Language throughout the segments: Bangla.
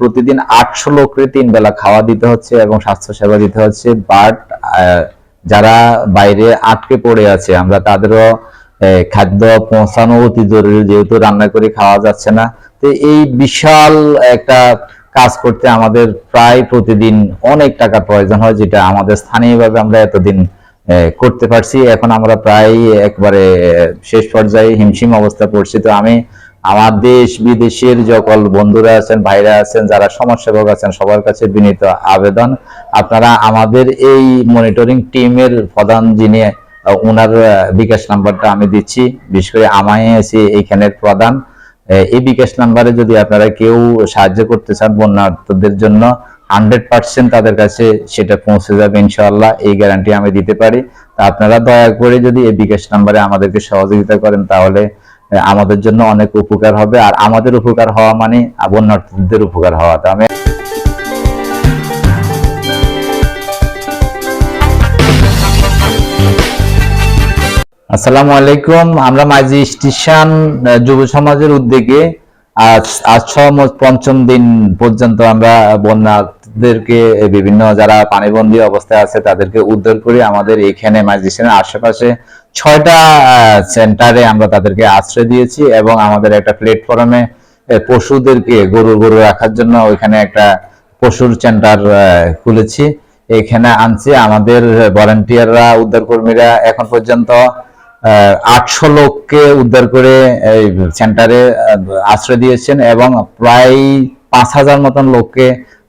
প্রতিদিন আটশো লোককে তিন বেলা খাওয়া দিতে হচ্ছে এবং স্বাস্থ্য সেবা দিতে হচ্ছে। বাট যারা বাইরে আটকে পড়ে আছে, আমরা তাদেরও খাদ্য পৌঁছানো অতি জরুরি, যেহেতু রান্না করে খাওয়া যাচ্ছে না। তো এই বিশাল একটা কাজ করতে আমাদের প্রায় প্রতিদিন অনেক টাকা প্রয়োজন হয়, যেটা আমাদের স্থানীয়ভাবে আমরা এতদিন করতে পারছি। এখন আমরা প্রায় একবারে শেষ পর্যায়ে হিমশিম অবস্থা পড়ছি। তো আমি আমার দেশ, বিদেশের সকল বন্ধুরা আছেন, ভাইরা আছেন, যারা সমাজসেবক আছেন, সবার কাছে বিনীত আবেদন। আপনারা আমাদের এই মনিটরিং টিমের প্রধান যিনি ওনার বিকাশ নাম্বারটা আমি দিচ্ছি। বিশেষ করে আমায় এসে এইখানের প্রধান। এই বিকাশ নাম্বারে যদি আপনারা কেউ সাহায্য করতে চান বন্যার্থদের জন্য হান্ড্রেড পার্সেন্ট তাদের কাছে সেটা পৌঁছে যাবে ইনশাআল্লাহ। এই গ্যারান্টি আমি দিতে পারি। তা আপনারা দয়া করে যদি এই বিকাশ নাম্বারে আমাদেরকে সহযোগিতা করেন, তাহলে আমাদের জন্য অনেক উপকার হবে আর আমাদের উপকার হওয়া মানে বন্যার্থীদের উপকার হওয়া। তা আমি আসসালামু আলাইকুম, আমরা মাঝি স্টেশন যুব সমাজের উদ্যোগে আজ আজ পঞ্চম দিন পর্যন্ত আমরা বন্যাদেরকে বিভিন্ন যারা পানিবন্দী অবস্থায় আছে, তাদেরকে উদ্ধার করে আমাদের এখানে মাঝি স্টেশনের আশেপাশে ছয়টা সেন্টারে আমরা তাদেরকে আশ্রয় দিয়েছি এবং আমাদের একটা প্ল্যাটফর্মে পশুদেরকে গরু গরু রাখার জন্য ওইখানে একটা পশুর সেন্টার খুলেছি। এখানে আনছি আমাদের ভলান্টিয়াররা উদ্ধার কর্মীরা এখন পর্যন্ত আটশো লোককে উদ্ধার করে এই সেন্টারে আশ্রয় দিয়েছেন এবং প্রায় পাঁচ হাজার মতন লোককে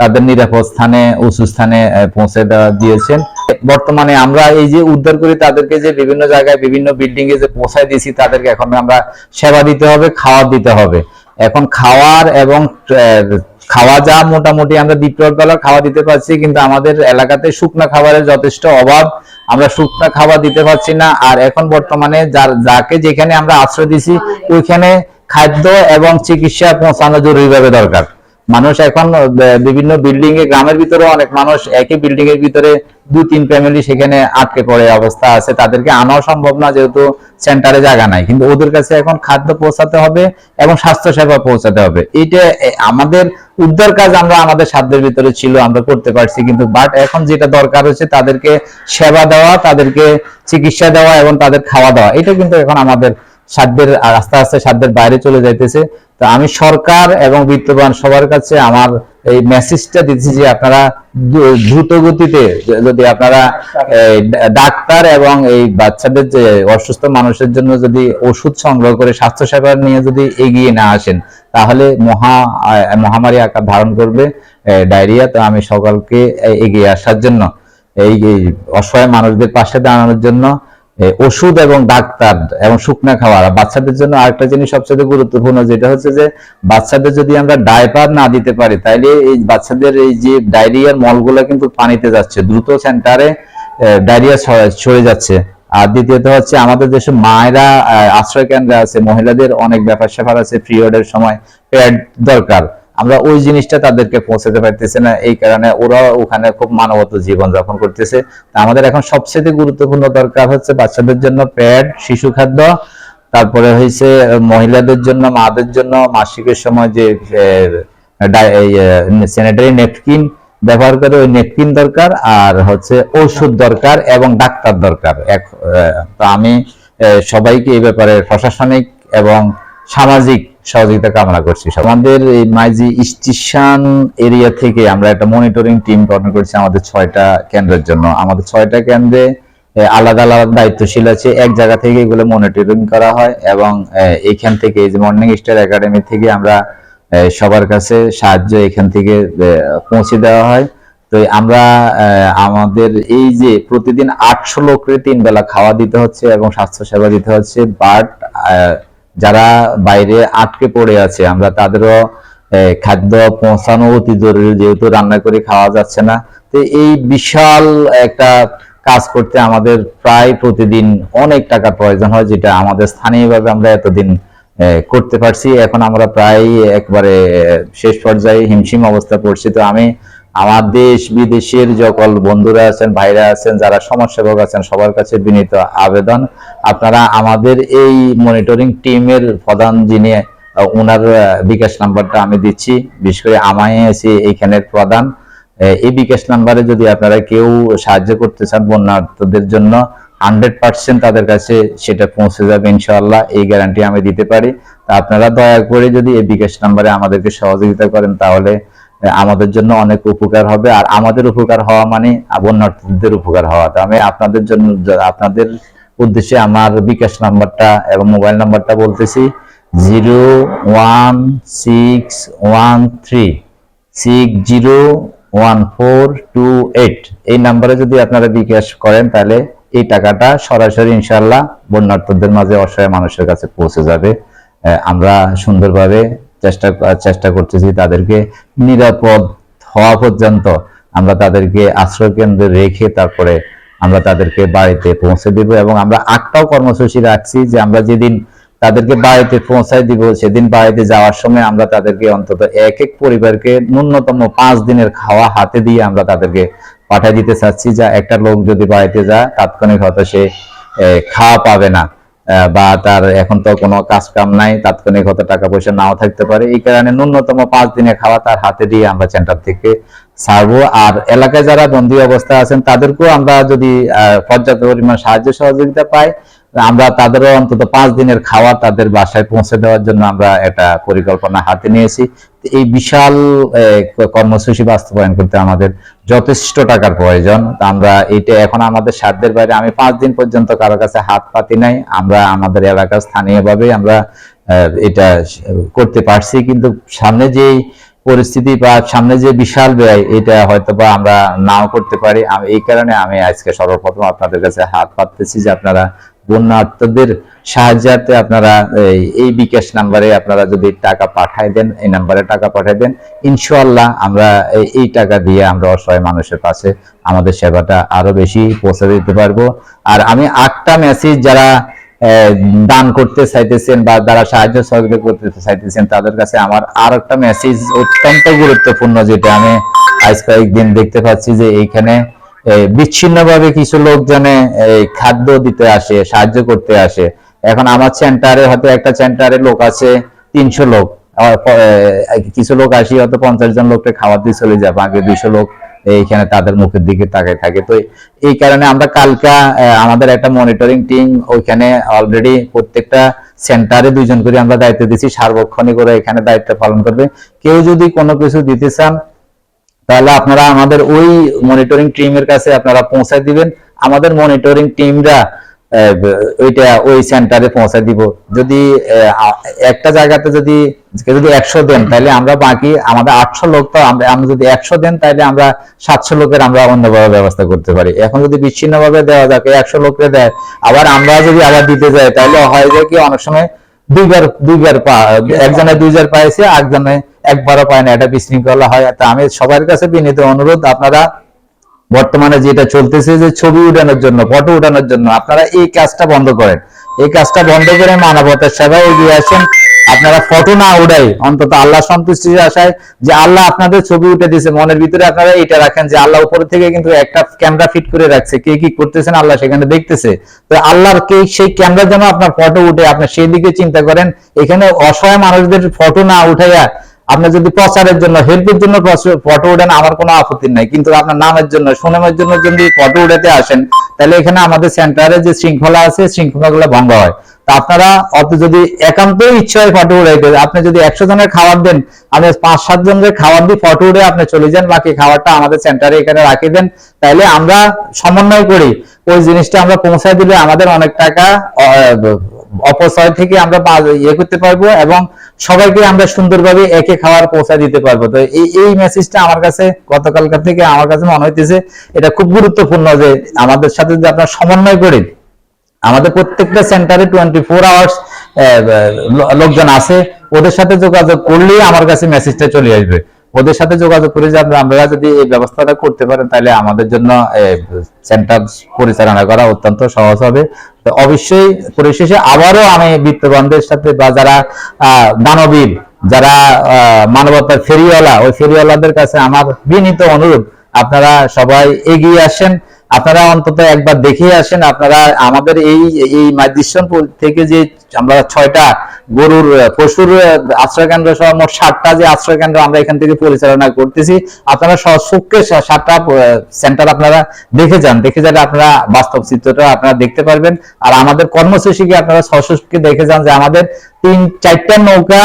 তাদের নিরাপদ স্থানে, উঁচু স্থানে পৌঁছে দেওয়া দিয়েছেন। বর্তমানে আমরা এই যে উদ্ধার করি তাদেরকে যে বিভিন্ন জায়গায় বিভিন্ন বিল্ডিং এ যে পৌঁছায় দিয়েছি, তাদেরকে এখন আমরা সেবা দিতে হবে, খাওয়া দিতে হবে। এখন খাওয়ার এবং খাওয়া যা মোটামুটি আমরা দ্বিপ্রহর বেলা খাওয়া দিতে পারছি, কিন্তু আমাদের এলাকাতে শুকনা খাবারের যথেষ্ট অভাব। আমরা শুকনা খাবার দিতে পারছি না, আর এখন বর্তমানে যার, যাকে যেখানে আমরা আশ্রয় দিছি ওইখানে খাদ্য এবং চিকিৎসা পৌঁছানো জরুরিভাবে দরকার। মানুষ এখন বিভিন্ন বিল্ডিং এ, গ্রামের ভিতরে অনেক মানুষ একই বিল্ডিং এর ভিতরে দুই তিন ফ্যামিলি সেখানে আটকে পড়ে অবস্থা আছে। তাদেরকে আনাও সম্ভব না, যেহেতু সেন্টারে জায়গা নাই। কিন্তু ওদের কাছে এখন খাদ্য পৌঁছাতে হবে এবং স্বাস্থ্য সেবা পৌঁছাতে হবে। এটা আমাদের উদ্ধার কাজ আমরা আমাদের সাধ্যের ভিতরে ছিল, আমরা করতে পারছি। কিন্তু বাট এখন যেটা দরকার হচ্ছে তাদেরকে সেবা দেওয়া, তাদেরকে চিকিৎসা দেওয়া এবং তাদের খাওয়া দেওয়া। এটা কিন্তু এখন আমাদের সাধ্যের আস্তে আস্তে সাধ্যের বাইরে চলে যাইতেছে। তো আমি সরকার এবং বিত্তবান সবার কাছে আমার এই মেসেজটা দিচ্ছি যে আপনারা দ্রুত গতিতে যদি আপনারা ডাক্তার এবং এই বাচ্চাদের যে অসুস্থ মানুষের জন্য যদি ওষুধ সংগ্রহ করে স্বাস্থ্য সেবা নিয়ে যদি এগিয়ে না আসেন, তাহলে মহা মহামারী আকার ধারণ করবে ডায়রিয়া। তো আমি সকলকে এগিয়ে আসার জন্য এই অসহায় মানুষদের পাশে দাঁড়ানোর জন্য ওষুধ এবং ডাক্তার এবং শুকনা আর বাচ্চাদের জন্য আরেকটা জিনিস সবচেয়ে গুরুত্বপূর্ণ, যেটা হচ্ছে যে বাচ্চাদের যদি আমরা ডায়পার না দিতে পারি, তাইলে এই বাচ্চাদের এই যে ডায়রিয়ার মলগুলো কিন্তু পানিতে যাচ্ছে, দ্রুত সেন্টারে ডায়রিয়া ছড়ে যাচ্ছে। আর দ্বিতীয়ত হচ্ছে আমাদের দেশে মায়েরা আশ্রয় কেন্দ্রে আছে, মহিলাদের অনেক ব্যাপার স্যাপার আছে, পিরিয়ডের সময় প্যাড দরকার। আমরা ওই জিনিসটা তাদেরকে পৌঁছাতে পারতেছে না, এই কারণে ওরা ওখানে খুব মানবত জীবন যাপন করতেছে। তা আমাদের এখন সবচেয়ে গুরুত্বপূর্ণ দরকার হচ্ছে বাচ্চাদের জন্য প্যাড, শিশু খাদ্য, তারপরে হয়েছে মহিলাদের জন্য, মাদের জন্য, মাসিকের সময় যে স্যানিটারি নেপকিন ব্যবহার করে ওই নেপকিন দরকার, আর হচ্ছে ওষুধ দরকার এবং ডাক্তার দরকার। এক তো আমি সবাইকে এই ব্যাপারে প্রশাসনিক এবং সামাজিক সহযোগিতা কামনা করছি আমাদের এই মাইজি স্টেশন এরিয়া থেকে আমরা একটা মনিটরিং টিম গঠন করছি আমাদের ছয়টা কেন্দ্রের জন্য। আমাদের ছয়টা কেন্দ্রে আলাদা আলাদা দায়িত্বশীল আছে। এক জায়গা থেকে এগুলো মনিটরিং করা হয় এবং এখান থেকে এই যে মর্নিং স্টার একাডেমি থেকে আমরা সবার কাছে সাহায্য এখান থেকে পৌঁছে দেওয়া হয়। তো আমরা আমাদের এই যে প্রতিদিন আটশো লোককে তিন বেলা খাওয়া দিতে হচ্ছে এবং স্বাস্থ্য সেবা দিতে হচ্ছে। বাট যারা বাইরে আটকে পড়ে আছে, আমরা তাদেরও খাদ্য পৌঁছানো অতি জরুরি, যেহেতু রান্না করে খাওয়া যাচ্ছে না। তো এই বিশাল একটা কাজ করতে আমাদের প্রায় প্রতিদিন অনেক টাকা প্রয়োজন হয়, যেটা আমাদের স্থানীয়ভাবে আমরা এতদিন করতে পারছি। এখন আমরা প্রায় একবারে শেষ পর্যায়ে হিমশিম অবস্থা পড়ছি। তো আমি আমার দেশ বিদেশের সকল বন্ধুরা আছেন, ভাইরা আছেন, যারা সমাজসেবক আছেন, সবার কাছে বিনীত আবেদন। আপনারা আমাদের এই মনিটরিং টিমের প্রধান যিনি ওনার বিকাশ নাম্বারটা আমি দিচ্ছি। বিশেষ করে আমায় এসে এইখানের প্রধান। এই বিকাশ নাম্বারে যদি আপনারা কেউ সাহায্য করতে চান বন্যার্থদের জন্য হান্ড্রেড পার্সেন্ট তাদের কাছে সেটা পৌঁছে যাবে ইনশাআল্লাহ। এই গ্যারান্টি আমি দিতে পারি। তা আপনারা দয়া করে যদি এই বিকাশ নাম্বারে আমাদেরকে সহযোগিতা করেন, তাহলে আমাদের জন্য অনেক উপকার হবে আর আমাদের উপকার হওয়া মানে বন্যার্থীদের উপকার হওয়া। তো আমি আপনাদের জন্য আপনাদের উদ্দেশ্যে আমার বিকাশ নাম্বারটা এবং মোবাইল নাম্বারটা বলতেছি zero one six one three six zero one four two eight. এই নাম্বারে যদি আপনারা বিকাশ করেন তাহলে এই টাকাটা সরাসরি ইনশাল্লাহ বন্যার্থদের মাঝে অসহায় মানুষের কাছে পৌঁছে যাবে। আমরা সুন্দরভাবে চেষ্টা চেষ্টা করতেছি তাদেরকে নিরাপদ হওয়া পর্যন্ত আমরা তাদেরকে আশ্রয় কেন্দ্রে রেখে তারপরে আমরা তাদেরকে বাড়িতে পৌঁছে দিব এবং আমরা আটটাও কর্মসূচি রাখছি যে আমরা যেদিন তাদেরকে বাড়িতে পৌঁছায় দিব, সেদিন বাড়িতে যাওয়ার সময় আমরা তাদেরকে অন্তত এক এক পরিবারকে ন্যূনতম পাঁচ দিনের খাওয়া হাতে দিয়ে আমরা তাদেরকে পাঠিয়ে দিতে চাচ্ছি, যা একটা লোক যদি বাড়িতে যায় তাৎক্ষণিক হয়তো সে খাওয়া পাবে না। বা তার এখন তো কোনো কাজ কাম নাই, তাৎক্ষণিক হয়তো টাকা পয়সা নাও থাকতে পারে। এই কারণে ন্যূনতম পাঁচ দিনের খাওয়া তার হাতে দিয়ে আমরা সেন্টার থেকে ছাড়বো। আর এলাকায় যারা বন্দী অবস্থায় আছেন, তাদেরকেও আমরা যদি পর্যাপ্ত পরিমাণ সাহায্য সহযোগিতা পাই আমরা তাদেরও অন্তত পাঁচ দিনের খাওয়া তাদের বাসায় পৌঁছে দেওয়ার জন্য আমরা একটা পরিকল্পনা হাতে নিয়েছি। এই বিশাল কর্মসূচি বাস্তবায়ন করতে আমাদের যথেষ্ট টাকার প্রয়োজন। আমরা এটা এখন আমাদের সাধ্যের বাইরে, আমি পাঁচ দিন পর্যন্ত কারও কাছে হাত পাতি নাই। আমরা আমাদের এলাকার স্থানীয়ভাবে আমরা এটা করতে পারছি। কিন্তু সামনে যেই পরিস্থিতি বা সামনে যে বিশাল ব্যয়, এটা হয়তো বা আমরা নাও করতে পারি। এই কারণে আমি আজকে সর্বপ্রথম আপনাদের কাছে হাত পাততেছি যে আপনারা বন্যার্থদের সাহায্যার্থে আপনারা, এই- বিকাশ নাম্বারে আপনারা যদি টাকা পাঠায় দেন, এই নাম্বারে টাকা পাঠায় দেন, ইনশাআল্লাহ আমরা এই- টাকা দিয়ে আমরা অসহায় মানুষের পাশে আমাদের সেবাটা আরও বেশি পৌঁছে দিতে পারব। আর আমি আটটা মেসেজ যারা দান করতে চাইতেছেন বা যারা সাহায্য সহযোগিতা করতে চাইতেছেন, তাদের কাছে আমার আর একটা মেসেজ অত্যন্ত গুরুত্বপূর্ণ, যেটা আমি আজ কয়েকদিন দেখতে পাচ্ছি যে এইখানে বিচ্ছিন্ন ভাবে কিছু লোকজনে এই খাদ্য দিতে আসে, সাহায্য করতে আসে। এখন আমার সেন্টারে হয়তো একটা সেন্টারে লোক আছে, তিনশো লোক। কিছু লোক আসি, হয়তো পঞ্চাশ জন লোককে খাবার দিয়ে চলে যায় বাকি দুইশো লোক এইখানে তাদের মুখের দিকে তাকায় থাকে। তো এই কারণে আমরা কালকা আমাদের একটা মনিটরিং টিম ওইখানে অলরেডি প্রত্যেকটা সেন্টারে দুইজন করে আমরা দায়িত্ব দিচ্ছি সার্বক্ষণিক করে এখানে দায়িত্ব পালন করবে। কেউ যদি কোনো কিছু দিতে চান তাহলে আপনারা আমাদের ওই মনিটরিং টিমের কাছে আপনারা পৌঁছায় দিবেন। আমাদের মনিটরিং টিমরা ওইটা ওই সেন্টারে পৌঁছায় দিব। যদি একটা জায়গাতে যদি যদি একশো দেন, তাহলে আমরা বাকি আমাদের আটশো লোক তো আমরা আমরা যদি একশো দেন, তাহলে আমরা সাতশো লোকের আমরা অন্যভাবে ব্যবস্থা করতে পারি। এখন যদি বিচ্ছিন্ন ভাবে দেওয়া যাকে একশো লোককে দেয়, আবার আমরা যদি আবার দিতে যাই, তাহলে হয় যে কি, অনেক সময় দুইবার দুইবার একজনে দুইবার পাইছে একজনে একবারও পায় না। এটা বিশৃঙ্খলা হয়। তা আমি সবার কাছে বিনীত অনুরোধ, আপনারা বর্তমানে যেটা চলতেছে যে ছবি উঠানোর জন্য, ফটো উঠানোর জন্য, আপনারা এই কাজটা বন্ধ করেন। এই কাজটা বন্ধ করে মানবতার সেবায় এগিয়ে আসেন। আপনারা ফটো না উড়াই, অন্তত আল্লাহ সন্তুষ্টির আশায় যে আল্লাহ আপনাদের ছবি উঠে দিয়েছে। মনের ভিতরে আপনারা এটা রাখেন যে আল্লাহ উপর থেকে কিন্তু একটা ক্যামেরা ফিট করে রাখছে। কে কি করতেছেন আল্লাহ সেখানে দেখতেছে। তো আল্লাহর কে সেই ক্যামেরা যেন আপনার ফটো উঠে, আপনি সেই দিকে চিন্তা করেন। এখানে অসহায় মানুষদের ফটো না উঠাইয়া আপনি যদি প্রচারের জন্য, হেল্পের জন্য ফটো উঠান, আমার কোনো আপত্তি নাই। কিন্তু আপনার নামের জন্য, সুনামের জন্য যদি ফটো উঠাতে আসেন, তাহলে এখানে আমাদের সেন্টারে যে শৃঙ্খলা আছে, শৃঙ্খলাগুলো ভঙ্গ হয়। আপনারা অত যদি একান্তই ইচ্ছা হয় ফটো উঠাইতে আপনি যদি একশো জনের খাবার দেন, আমি পাঁচ সাত জনের খাবার দিয়ে ফটো উঠে আপনি চলে যান, বাকি খাবারটা আমাদের সেন্টারে এখানে রাখি দেন। তাহলে আমরা সমন্বয় করি, ওই জিনিসটা আমরা পৌঁছায় দিলে আমাদের অনেক টাকা অপচয় থেকে আমরা ইয়ে করতে পারব এবং সবাইকে আমরা সুন্দরভাবে একে খাবার পৌঁছা দিতে পারব। তো এই এই মেসেজটা আমার কাছে গতকালকার থেকে আমার কাছে মনে হইতেছে, এটা খুব গুরুত্বপূর্ণ যে আমাদের সাথে যদি আপনারা সমন্বয় করেন আমাদের প্রত্যেকটা সেন্টারে টোয়েন্টি ফোর আওয়ার্স লোকজন আছে ওদের সাথে যোগাযোগ করলেই আমার কাছে মেসেজটা চলে আসবে। ওদের সাথে যোগাযোগ করে যে আমরা যদি এই ব্যবস্থাটা করতে পারেন, তাহলে আমাদের জন্য সেন্টার পরিচালনা করা অত্যন্ত সহজ হবে। তো অবশ্যই পরিশেষে আবারও আমি বিত্তবানদের সাথে বা যারা দানবীর, যারা মানবতার ফেরিওয়ালা, ওই ফেরিওয়ালাদের কাছে আমার বিনীত অনুরোধ, আপনারা সবাই এগিয়ে আসেন। আপনারা অন্তত একবার দেখে আসেন। আপনারা আমাদের এই এই মাইদিশন থেকে যে আমরা ছয়টা গরুর পশুর আশ্রয় কেন্দ্র সহ মোট ষাটটা যে আশ্রয় কেন্দ্র আমরা এখান থেকে পরিচালনা করতেছি। আপনারা সচক্ষে সাতটা সেন্টার আপনারা দেখে যান। দেখে যান আপনারা বাস্তব চিত্রটা আপনারা দেখতে পারবেন। আর আমাদের কর্মসূচিকে আপনারা সচক্ষে দেখে যান যে আমাদের তিন, চারটা নৌকা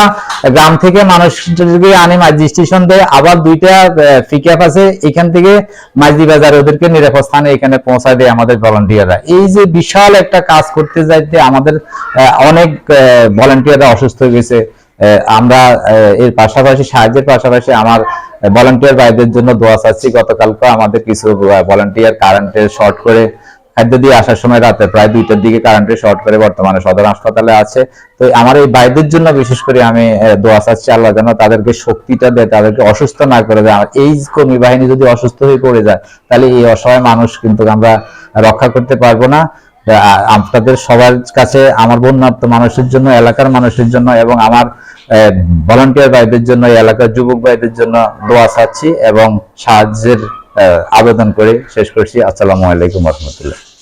গ্রাম থেকে মানুষকে আনে মাঝি স্টেশন দেয়। আবার দুইটা পিকআপ আছে। এখান থেকে মাঝি বাজার ওদেরকে নিরাপদ স্থানে এখানে পৌঁছায় দেয় আমাদের ভলান্টিয়াররা এই যে বিশাল একটা কাজ করতে যাইতে আমাদের অনেক ভলান্টিয়াররা অসুস্থ হয়ে গেছে আমরা এর পাশাপাশি, সাহায্যের পাশাপাশি আমার ভলান্টিয়ার ভাইদের জন্য দোয়া চাচ্ছি। গতকালকে আমাদের কিছু ভলান্টিয়ার কারেন্টের শর্ট করে খাদ্য দিয়ে আসার সময় রাতে প্রায় দুইটার দিকে কারেন্টের শর্ট করে বর্তমানে সদর হাসপাতালে আছে। তো আমার এই ভাইদের জন্য বিশেষ করে আমি দোয়া চাচ্ছি আল্লাহ যেন তাদেরকে শক্তিটা দেয়, তাদেরকে অসুস্থ না করে দেয়। আর এই কর্মী বাহিনী যদি অসুস্থ হয়ে পড়ে যায়, তাহলে এই অসহায় মানুষ কিন্তু আমরা রক্ষা করতে পারব না। আপনাদের সবার কাছে, আমার বন্যাপ্ত মানুষের জন্য, এলাকার মানুষের জন্য এবং আমার ভলান্টিয়ার ভাইদের জন্য এলাকার যুবক ভাইদের জন্য দোয়া চাচ্ছি এবং সাহায্যের আবেদন করে শেষ করছি। আসসালামু আলাইকুম রহমতুল্লাহ।